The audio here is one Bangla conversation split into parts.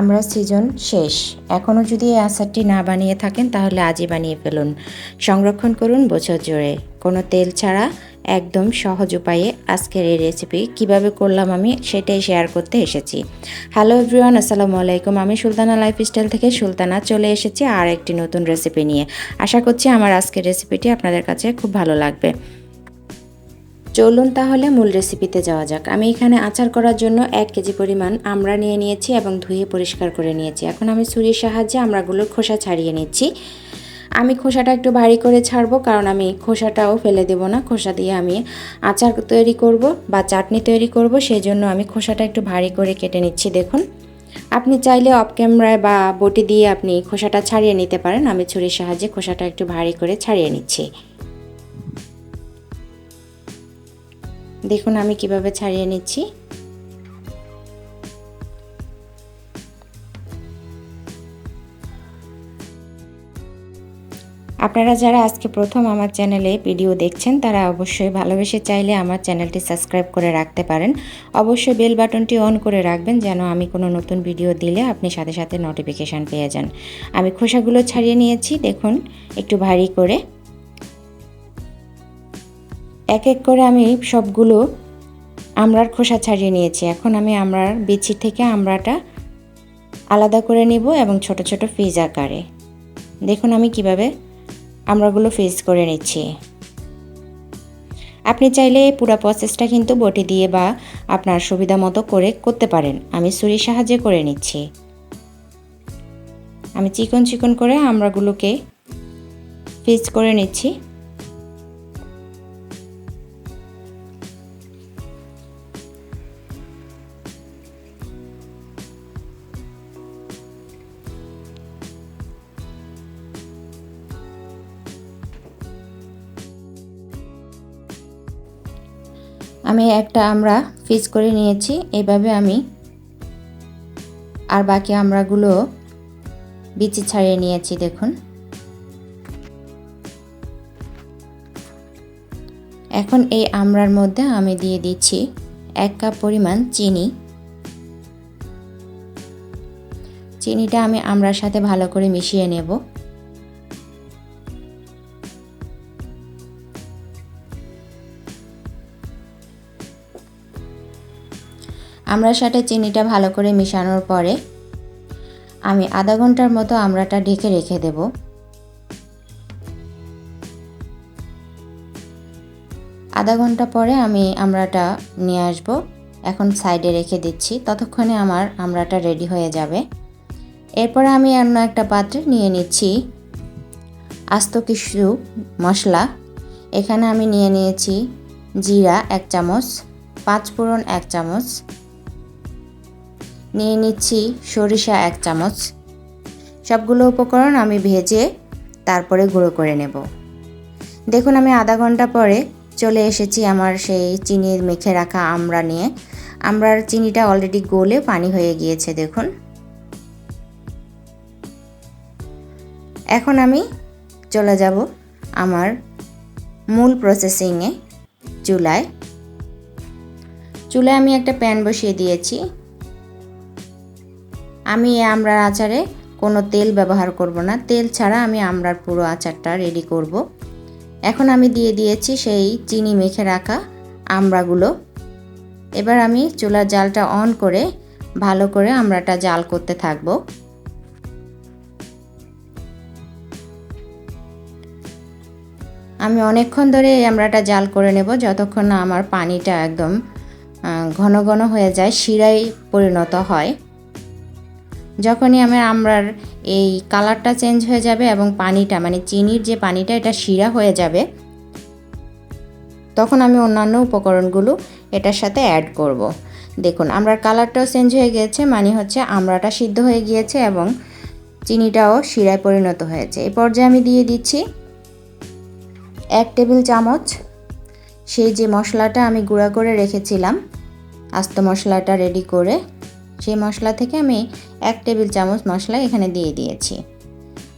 আমরা সিজন শেষ। এখনও যদি এই আচারটি না বানিয়ে থাকেন, তাহলে আজই বানিয়ে ফেলুন। সংরক্ষণ করুন বছর জুড়ে। কোনো তেল ছাড়া একদম সহজ উপায়ে আজকের এই রেসিপি কীভাবে করলাম আমি সেটাই শেয়ার করতে এসেছি। হ্যালো এভরিওয়ান আসসালামু আলাইকুম। আমি সুলতানা লাইফস্টাইল থেকে সুলতানা চলে এসেছি আর একটি নতুন রেসিপি নিয়ে। আশা করছি আমার আজকের রেসিপিটি আপনাদের কাছে খুব ভালো লাগবে। চলুন তাহলে মূল রেসিপিতে যাওয়া যাক। আমি এখানে আচার করার জন্য এক কেজি পরিমাণ আমরা নিয়ে নিয়েছি এবং ধুয়ে পরিষ্কার করে নিয়েছি। এখন আমি ছুরির সাহায্যে আমড়াগুলোর খোসা ছাড়িয়ে নিচ্ছি। আমি খোসাটা একটু ভারী করে ছাড়বো কারণ আমি খোসাটাও ফেলে দেব না। খোসা দিয়ে আমি আচার তৈরি করব বা চাটনি তৈরি করব সেই জন্য আমি খোসাটা একটু ভারী করে কেটে নিচ্ছি। দেখুন, আপনি চাইলে অফ ক্যামেরায় বা বটি দিয়ে আপনি খোসাটা ছাড়িয়ে নিতে পারেন। আমি ছুরির সাহায্যে খোসাটা একটু ভারী করে ছাড়িয়ে নিচ্ছি। দেখুন আমি কীভাবে ছাড়িয়ে নিচ্ছি। আপনারা যারা আজকে প্রথম আমার চ্যানেলে ভিডিও দেখছেন, তারা অবশ্যই ভালোবেসে চাইলে আমার চ্যানেলটি সাবস্ক্রাইব করে রাখতে পারেন। অবশ্যই বেল বাটনটি অন করে রাখবেন যেন আমি কোনো নতুন ভিডিও দিলে আপনি সাথে সাথে নোটিফিকেশান পেয়ে যান। আমি খোসাগুলো ছাড়িয়ে নিয়েছি, দেখুন, একটু ভারী করে। এক এক করে আমি সবগুলো আমড়ার খোসা ছাড়িয়ে নিয়েছি। এখন আমি আমড়ার বিচি থেকে আমড়াটা আলাদা করে নিব এবং ছোট ছোট ফিজ আকারে। দেখুন আমি কীভাবে আমড়াগুলো ফিজ করে নিচ্ছি। আপনি চাইলে এই পুরো প্রসেসটা কিন্তু বটি দিয়ে বা আপনার সুবিধা মতো করে করতে পারেন। আমি ছুরির সাহায্যে করে নিচ্ছি। আমি চিকন চিকন করে আমড়াগুলোকে ফিজ করে নিচ্ছি। আমি একটা আমরা ফিস করে নিয়েছি, এভাবে আমি আর বাকি আমরাগুলো বিচি ছাড়িয়ে নিয়েছি, দেখুন। এখন এই আমড়ার মধ্যে আমি দিয়ে দিচ্ছি এক কাপ পরিমাণ চিনি। চিনিটা আমি আমড়ার সাথে ভালো করে মিশিয়ে নেব। আমরা সাথে চিনিটা ভালো করে মিশানোর পরে আমি আধা ঘণ্টার মতো আমড়াটা ঢেকে রেখে দেব। আধা ঘণ্টা পরে আমি আমড়াটা নিয়ে আসব। এখন সাইডে রেখে দিচ্ছি। ততক্ষণে আমার আমড়াটা রেডি হয়ে যাবে। এরপরে আমি অন্য একটা পাত্রে নিয়ে নিচ্ছি আস্ত কিছু মশলা। এখানে আমি নিয়ে নিয়েছি জিরা এক চামচ, পাঁচ ফোড়ন এক চামচ নিয়ে নিচ্ছি সরিষা এক চামচ। সবগুলো উপকরণ আমি ভেজে তারপরে গুঁড়ো করে নেব। দেখুন, আমি আধা ঘণ্টা পরে চলে এসেছি আমার সেই চিনির মেখে রাখা আমড়া নিয়ে। আমড়ার চিনিটা অলরেডি গলে পানি হয়ে গিয়েছে, দেখুন। এখন আমি চলে যাব আমার মূল প্রসেসিংয়ে চুলায়। চুলায় আমি একটা প্যান বসিয়ে দিয়েছি। আমি এই আমড়ার আচারে কোনো তেল ব্যবহার করব না। তেল ছাড়া আমি আমড়ার পুরো আচারটা রেডি করব। এখন আমি দিয়ে দিয়েছি সেই চিনি মেখে রাখা আমড়াগুলো। এবার আমি চুলার জালটা অন করে ভালো করে আমড়াটা জাল করতে থাকব। আমি অনেকক্ষণ ধরে এই আমড়াটা জাল করে নেব যতক্ষণ না আমার পানিটা একদম ঘন ঘন হয়ে যায়, শিরায় পরিণত হয়। যখনই আমার আমরার এই কালারটা চেঞ্জ হয়ে যাবে এবং পানিটা মানে চিনির যে পানিটা, এটা শিরা হয়ে যাবে, তখন আমি অন্যান্য উপকরণগুলো এটার সাথে অ্যাড করব। দেখুন, আমরার কালারটাও চেঞ্জ হয়ে গিয়েছে মানে হচ্ছে আমড়াটা সিদ্ধ হয়ে গিয়েছে এবং চিনিটাও শিরায় পরিণত হয়েছে এই পর্যায়ে আমি দিয়ে দিচ্ছি এক টেবিল চামচ সেই যে মশলাটা আমি গুঁড়া করে রেখেছিলাম, আস্ত মশলাটা রেডি করে সেই মশলা থেকে আমি এক টেবিল চামচ মশলা এখানে দিয়ে দিয়েছি।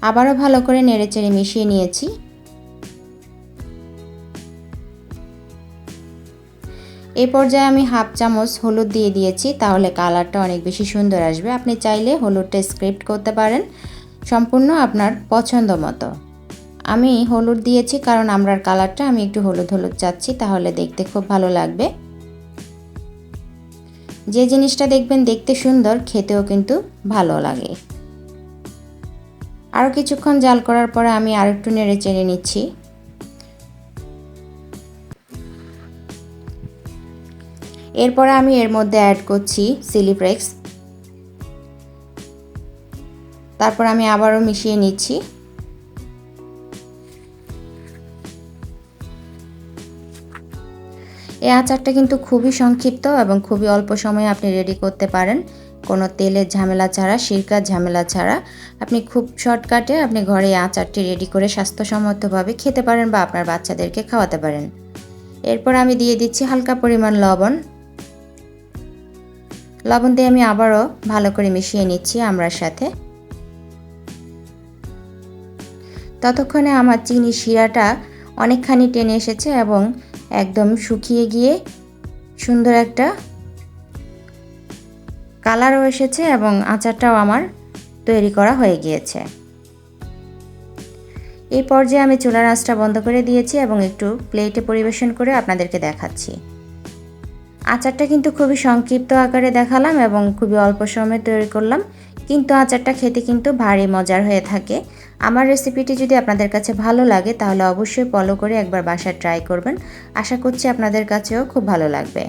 আবারও ভালো করে নেড়েচেড়ে মিশিয়ে নিয়েছি। এ পর্যায়ে আমি হাফ চামচ হলুদ দিয়ে দিয়েছি, তাহলে কালারটা অনেক বেশি সুন্দর আসবে। আপনি চাইলে হলুদটা স্ক্রিপ্ট করতে পারেন, সম্পূর্ণ আপনার পছন্দ মতো। আমি হলুদ দিয়েছি, কারণ আমরার কালারটা আমি একটু হলুদ হলুদ চাচ্ছি, তাহলে দেখতে খুব ভালো লাগবে। যে জিনিসটা দেখবেন দেখতে সুন্দর, খেতেও কিন্তু ভালো লাগে। আরও কিছুক্ষণ জাল করার পরে আমি আর একটু নেড়ে চেড়ে নিচ্ছি। এরপরে আমি এর মধ্যে অ্যাড করছি সিলিফ্রেক্স তারপর আমি আবারও মিশিয়ে নিচ্ছি। এই আচারটা কিন্তু খুবই সংক্ষিপ্ত এবং খুবই অল্প সময়ে আপনি রেডি করতে পারেন। কোনো তেলের ঝামেলা ছাড়া, সিরকার ঝামেলা ছাড়া। আপনি খুব শর্টকাটে আপনি ঘরে আচারটি রেডি করে স্বাস্থ্যসম্মতভাবে খেতে পারেন বা আপনার বাচ্চাদেরকে খাওয়াতে পারেন। এরপর আমি দিয়ে দিচ্ছি হালকা পরিমাণ লবণ। লবণ দিয়ে আমি আবারও ভালো করে মিশিয়ে নিচ্ছি আমরার সাথে। ততক্ষণে আমার চিনি শিরাটা অনেকখানি টেনে এসেছে এবং একদম শুকিয়ে গিয়ে সুন্দর একটা কালারও এসেছে এবং আচারটাও আমার তৈরি করা হয়ে গিয়েছে। এই পর্যায়ে আমি চুলার আঁচটা বন্ধ করে দিয়েছি এবং একটু প্লেটে পরিবেশন করে আপনাদেরকে দেখাচ্ছি। আচারটা কিন্তু খুবই সংক্ষিপ্ত আকারে দেখালাম এবং খুবই অল্প সময়ে তৈরি করলাম। কিন্তু আচারটা খেতে কিন্তু ভারী মজার হয়ে থাকে। আমার রেসিপিটি যদি আপনাদের কাছে ভালো লাগে, তাহলে অবশ্যই ফলো করে একবার বাসায় ট্রাই করবেন। আশা করছি আপনাদের কাছেও খুব ভালো লাগবে।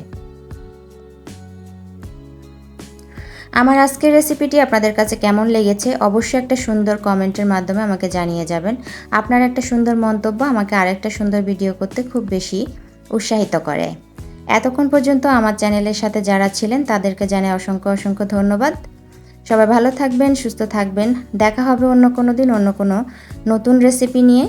আমার আজকের রেসিপিটি আপনাদের কাছে কেমন লেগেছে, অবশ্যই একটা সুন্দর কমেন্টের মাধ্যমে আমাকে জানিয়ে যাবেন। আপনার একটা সুন্দর মন্তব্য আমাকে আরেকটা সুন্দর ভিডিও করতে খুব বেশি উৎসাহিত করে। এতক্ষণ পর্যন্ত আমার চ্যানেলের সাথে যারা ছিলেন, তাদেরকে জানাই অসংখ্য অসংখ্য ধন্যবাদ। সবাই ভালো থাকবেন, সুস্থ থাকবেন। দেখা হবে অন্য কোনো দিন, অন্য কোনো নতুন রেসিপি নিয়ে।